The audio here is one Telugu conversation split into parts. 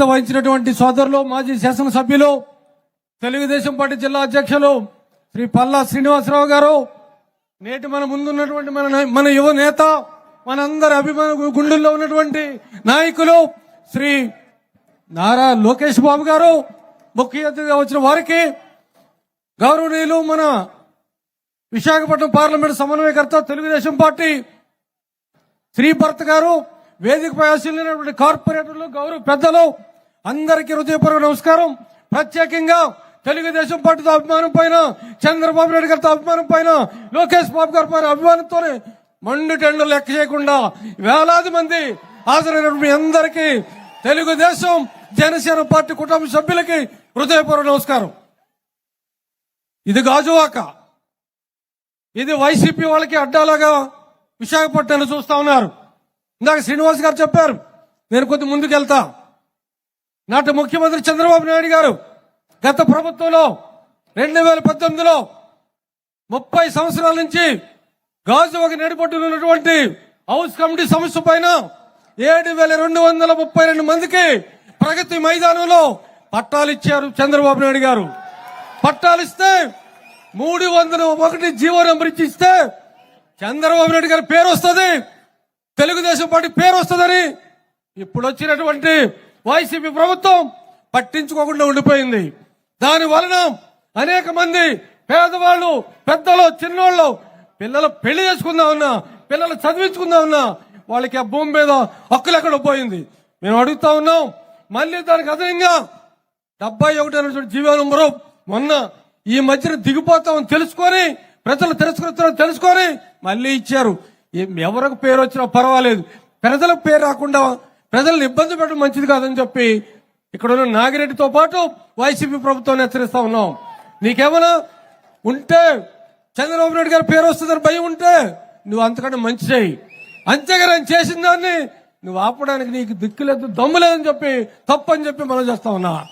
అధ్యక్షత వహించినటువంటి సోదరులు మాజీ శాసనసభ్యులు తెలుగుదేశం పార్టీ జిల్లా అధ్యక్షులు శ్రీ పల్లా శ్రీనివాసరావు గారు నేటి మన ముందున్నటువంటి మన మన యువ నేత మనందరి అభిమాన గుండెల్లో ఉన్నటువంటి నాయకులు శ్రీ నారా లోకేష్ బాబు గారు ముఖ్య అతిథిగా వచ్చిన వారికి గౌరవనీయులు మన విశాఖపట్నం పార్లమెంట్ సమన్వయకర్త తెలుగుదేశం పార్టీ శ్రీ భరత్ గారు వేదికపై ఆశీలైనటువంటి కార్పొరేటర్లు గౌరవ పెద్దలు అందరికీ హృదయపూర్వక నమస్కారం. ప్రత్యేకంగా తెలుగుదేశం పార్టీతో అభిమానం పైన చంద్రబాబు నాయుడు గారితో అభిమానం పైన లోకేష్ బాబు గారి పైన అభిమానంతోనే మండు టెండు లెక్క చేయకుండా వేలాది మంది హాజరైనటువంటి మీ అందరికీ తెలుగుదేశం జనసేన పార్టీ కుటుంబ సభ్యులకి హృదయపూర్వక నమస్కారం. ఇది గాజువాక. ఇది వైసీపీ వాళ్ళకి అడ్డాలాగా విశాఖపట్నంలో చూస్తా ఉన్నారు. ఇందాక శ్రీనివాస్ గారు చెప్పారు నేను కొద్ది ముందుకెళ్తా. నాటి ముఖ్యమంత్రి చంద్రబాబు నాయుడు గారు గత ప్రభుత్వంలో రెండు వేల పద్దెనిమిదిలో ముప్పై సంవత్సరాల నుంచి గాజు ఒక నడిపట్టుకున్నటువంటి హౌస్ కమిటీ సమస్య పైన ఏడు వేల రెండు వందల ముప్పై రెండు మందికి ప్రగతి మైదానంలో పట్టాలు ఇచ్చారు చంద్రబాబు నాయుడు గారు. పట్టాలు ఇస్తే మూడు వందల ఒకటి జీవో నెంబర్ ఇచ్చి ఇస్తే చంద్రబాబు నాయుడు గారి పేరు వస్తుంది. తెలుగుదేశం పార్టీ పేరు వస్తుందని ఇప్పుడు వచ్చినటువంటి వైసీపీ ప్రభుత్వం పట్టించుకోకుండా ఉండిపోయింది. దాని వలన అనేక మంది పేదవాళ్ళు పెద్దలు చిన్నోళ్ళు పిల్లలు పెళ్ళి చేసుకుందాం ఉన్నా పిల్లలు చదివించుకుందాం ఉన్నా వాళ్ళకి ఆ భూమి మీద హక్కులు ఎక్కడ పోయింది. మేము అడుగుతా ఉన్నాం మళ్ళీ దానికి అదనంగా డెబ్బై ఒకటి అనేటువంటి జీవనం నంబరు మొన్న ఈ మధ్యన దిగిపోతామని తెలుసుకొని ప్రజలు తెలుసుకుని తెలుసుకొని మళ్ళీ ఇచ్చారు. ఎవరికి పేరు వచ్చినా పర్వాలేదు. ప్రజలకు పేరు రాకుండా ప్రజలను ఇబ్బంది పెట్టడం మంచిది కాదని చెప్పి ఇక్కడ ఉన్న నాగిరెడ్డితో పాటు వైసీపీ ప్రభుత్వాన్ని హెచ్చరిస్తా ఉన్నాం. నీకేమైనా ఉంటే చంద్రబాబు నాయుడు గారి పేరు వస్తుందని భయం ఉంటే నువ్వు అంతకంటే మంచి చేయి అంతేగాని ఆయన చేసిన దాన్ని నువ్వు ఆపడానికి నీకు దిక్కు లేదు దమ్ము లేదని చెప్పి తప్పు అని చెప్పి మనం చేస్తా ఉన్నా.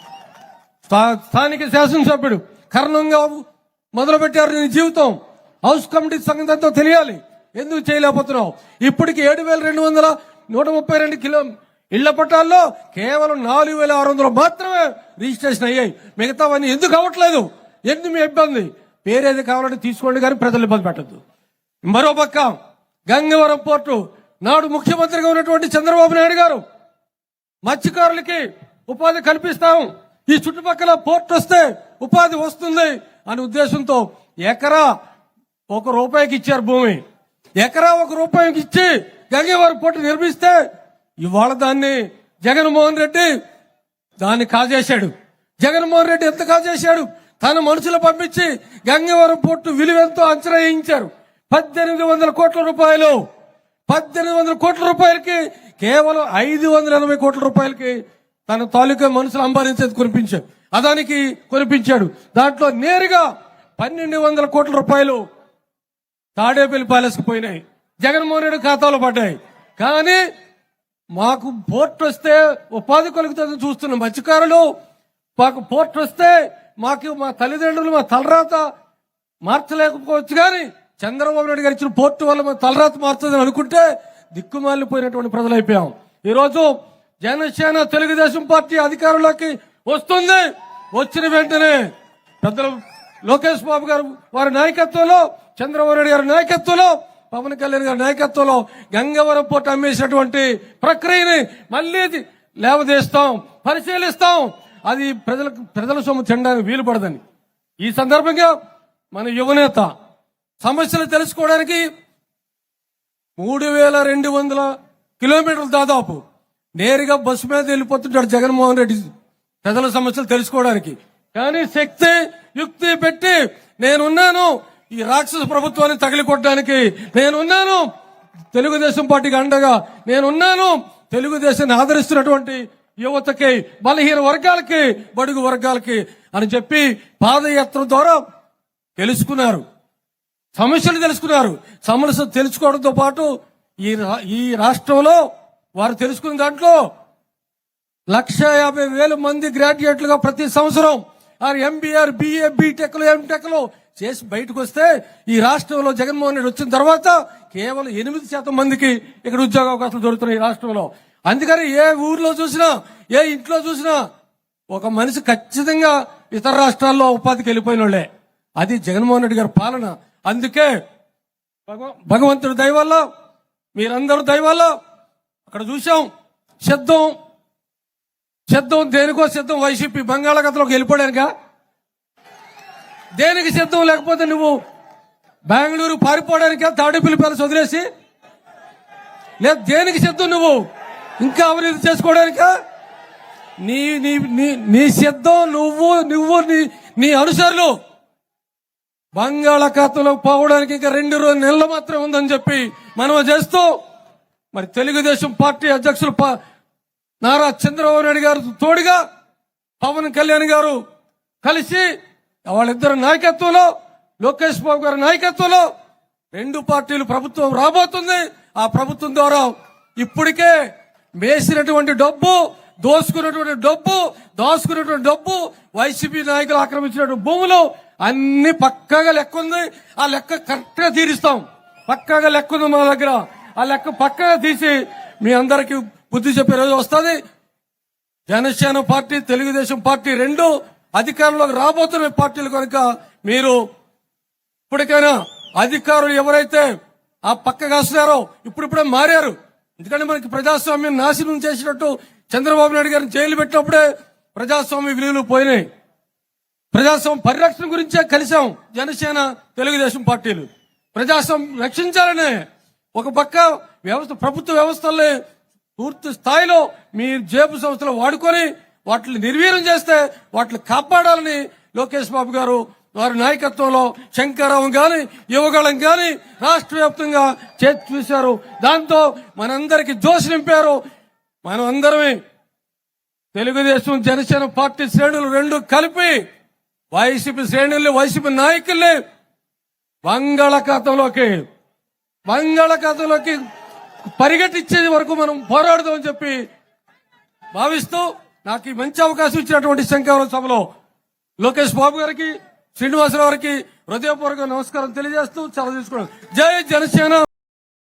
స్థా- స్థానిక శాసనసభ్యుడు కరణంగా మొదలుపెట్టారు నీ జీవితం. హౌస్ కమిటీ సంగతి తెలియాలి. ఎందుకు చేయలేకపోతున్నావు? ఇప్పటికి ఏడు వేల రెండు వందల నూట ముప్పై రెండు కిలో ఇళ్ళ పట్టాల్లో కేవలం నాలుగు వేల ఆరు వందలు మాత్రమే రిజిస్ట్రేషన్ అయ్యాయి. మిగతావన్నీ ఎందుకు అవ్వట్లేదు? ఎందుకు మీ ఇబ్బంది? పేరేది కావాలంటే తీసుకోండి కానీ ప్రజలు ఇబ్బంది పెట్టద్దు. మరో పక్క గంగవరం పోర్టు నాడు ముఖ్యమంత్రిగా ఉన్నటువంటి చంద్రబాబు నాయుడు గారు మత్స్యకారులకి ఉపాధి కల్పిస్తాం ఈ చుట్టుపక్కల పోర్ట్ వస్తే ఉపాధి వస్తుంది అనే ఉద్దేశంతో ఎకరా ఒక రూపాయికి ఇచ్చారు భూమి. ఎకరా ఒక రూపాయికి ఇచ్చి గంగవరం పోర్టు నిర్మిస్తే ఇవాళ దాన్ని జగన్మోహన్ రెడ్డి దాన్ని కాజేశాడు. జగన్మోహన్ రెడ్డి ఎంత కాజేశాడు? తన మనుషులు పంపించి గంగవరం పోర్టు విలువెంతో అంచనా వేయించారు. పద్దెనిమిది వందల కోట్ల రూపాయలు. పద్దెనిమిది వందల కోట్ల రూపాయలకి కేవలం ఐదు వందల ఎనభై కోట్ల రూపాయలకి తన తాలూకా మనుషులు అంబాదించేది కొనిపించాడు అదానికి కొనిపించాడు. దాంట్లో నేరుగా పన్నెండు వందల కోట్ల రూపాయలు తాడేపల్లి ప్యాలెస్కి పోయినాయి. జగన్మోహన్ రెడ్డి ఖాతాలో పడ్డాయి. కానీ మాకు పోర్ట్ వస్తే ఉపాధి కలుగుతుందని చూస్తున్న మత్స్యకారులు మాకు పోర్ట్ వస్తే మాకు మా తల్లిదండ్రులు మా తలరాత మార్చలేకపోవచ్చు కానీ చంద్రబాబు నాయుడు గారు ఇచ్చిన పోర్టు వల్ల మా తలరాత మారుతుందని అనుకుంటే దిక్కుమాలిపోయినటువంటి ప్రజలు అయిపోయాం. ఈరోజు జనసేన తెలుగుదేశం పార్టీ అధికారంలోకి వస్తుంది. వచ్చిన వెంటనే పెద్దలు లోకేష్ బాబు గారు వారి నాయకత్వంలో చంద్రబాబు నాయుడు గారి నాయకత్వంలో పవన్ కళ్యాణ్ గారి నాయకత్వంలో గంగవరం పోర్టు అమ్మేసినటువంటి ప్రక్రియని మళ్ళీ లేవదీస్తాం పరిశీలిస్తాం. అది ప్రజలకు ప్రజల సొమ్ము తినడానికి వీలు పడదని. ఈ సందర్భంగా మన యువనేత సమస్యలు తెలుసుకోవడానికి మూడు వేల రెండు వందల కిలోమీటర్లు దాదాపు నేరుగా బస్సు మీద వెళ్ళిపోతుంటాడు జగన్మోహన్ రెడ్డి ప్రజల సమస్యలు తెలుసుకోవడానికి. కానీ శక్తి యుక్తి పెట్టి నేనున్నాను ఈ రాక్షస ప్రభుత్వాన్ని తగిలికొట్టడానికి నేనున్నాను. తెలుగుదేశం పార్టీకి అండగా నేనున్నాను. తెలుగుదేశాన్ని ఆదరిస్తున్నటువంటి యువతకి బలహీన వర్గాలకి బడుగు వర్గాలకి అని చెప్పి పాదయాత్ర ద్వారా తెలుసుకున్నారు సమస్యలు తెలుసుకున్నారు. సమస్యలు తెలుసుకోవడంతో పాటు ఈ రా- ఈ రాష్ట్రంలో వారు తెలుసుకున్న దాంట్లో లక్ష యాభై వేల మంది గ్రాడ్యుయేట్లుగా ప్రతి సంవత్సరం ఆరు ఎంబీఆర్ బిఏ బీటెక్లు ఎంటెక్లు చేసి బయటకు వస్తే ఈ రాష్ట్రంలో జగన్మోహన్ రెడ్డి వచ్చిన తర్వాత కేవలం ఎనిమిది శాతం మందికి ఇక్కడ ఉద్యోగ అవకాశాలు దొరుకుతున్నాయి ఈ రాష్ట్రంలో. అందుకని ఏ ఊర్లో చూసినా ఏ ఇంట్లో చూసినా ఒక మనిషి ఖచ్చితంగా ఇతర రాష్ట్రాల్లో ఉపాధికి వెళ్ళిపోయిన వాళ్ళే. అది జగన్మోహన్ రెడ్డి గారి పాలన. అందుకే భగవ- భగవంతుడి దయ మీరందరూ దయ అక్కడ చూసాం సిద్ధం సిద్ధం దేనికో సిద్ధం వైసీపీ బంగాళాఖాతంలోకి వెళ్ళిపోయానుగా దేనికి సిద్ధం లేకపోతే నువ్వు బెంగళూరు పారిపోవడానికి తాడేపల్లి ప్యాలెస్ వదిలేసి? లేదు దేనికి సిద్ధం నువ్వు? ఇంకా అవినీతి చేసుకోవడానికా? నీ నీ నీ నీ సిద్ధం నువ్వు నువ్వు నీ నీ అనుసరులు. బంగాళాఖాతంలో పోవడానికి ఇంకా రెండు రోజు నెలలు మాత్రమే ఉందని చెప్పి మనం చేస్తూ మరి తెలుగుదేశం పార్టీ అధ్యక్షులు ప- నారా చంద్రబాబు నాయుడు గారు తోడుగా పవన్ కళ్యాణ్ గారు కలిసి వాళ్ళిద్దరు నాయకత్వంలో లోకేష్ బాబు గారి నాయకత్వంలో రెండు పార్టీలు ప్రభుత్వం రాబోతుంది. ఆ ప్రభుత్వం ద్వారా ఇప్పటికే వేసినటువంటి డబ్బు దోసుకున్నటువంటి డబ్బు దోసుకున్నటువంటి డబ్బు వైసీపీ నాయకులు ఆక్రమించినటువంటి భూములు అన్ని పక్కాగా లెక్క ఉంది ఆ లెక్క కరెక్ట్గా తీరుస్తాం. పక్కాగా లెక్క ఉంది మా దగ్గర. ఆ లెక్క పక్కగా తీసి మీ అందరికి బుద్ధి చెప్పే రోజు వస్తుంది. జనసేన పార్టీ తెలుగుదేశం పార్టీ రెండు అధికారంలోకి రాబోతున్న పార్టీలు కనుక మీరు ఇప్పటికైనా అధికారులు ఎవరైతే ఆ పక్క కాస్తున్నారో ఇప్పుడిప్పుడే మారారు. ఎందుకంటే మనకి ప్రజాస్వామ్యం నాశనం చేసినట్టు చంద్రబాబు నాయుడు గారిని జైలు పెట్టినప్పుడే ప్రజాస్వామ్య విలువలు పోయినాయి. ప్రజాస్వామ్య పరిరక్షణ గురించే కలిసాం జనసేన తెలుగుదేశం పార్టీలు. ప్రజాస్వామ్యం రక్షించాలనే ఒక పక్క వ్యవస్థ ప్రభుత్వ వ్యవస్థల్ని పూర్తి స్థాయిలో మీ జేబు సంస్థలు వాడుకొని వాటిని నిర్వీర్యం చేస్తే వాటిని కాపాడాలని లోకేష్ బాబు గారు వారి నాయకత్వంలో శంకరరావు గాని యువగళం గాని రాష్ట్ర వ్యాప్తంగా చేసి చూశారు. దాంతో మనందరికి జోష్ నింపారు. మనం అందరమే తెలుగుదేశం జనసేన పార్టీ శ్రేణులు రెండు కలిపి వైసీపీ శ్రేణుల్ని వైసీపీ నాయకుల్ని బంగాళాఖాతంలోకి బంగాళాఖాతంలోకి పరిగెట్టించే వరకు మనం పోరాడదామని చెప్పి భావిస్తూ నాకు మంచి అవకాశం ఇచ్చినటువంటి శంకరరావు సభలో లోకేష్ బాబు గారికి శ్రీనివాసరావు గారికి హృదయపూర్వక నమస్కారం తెలియజేస్తూ చాలా తీసుకున్నాను. జై జనసేన!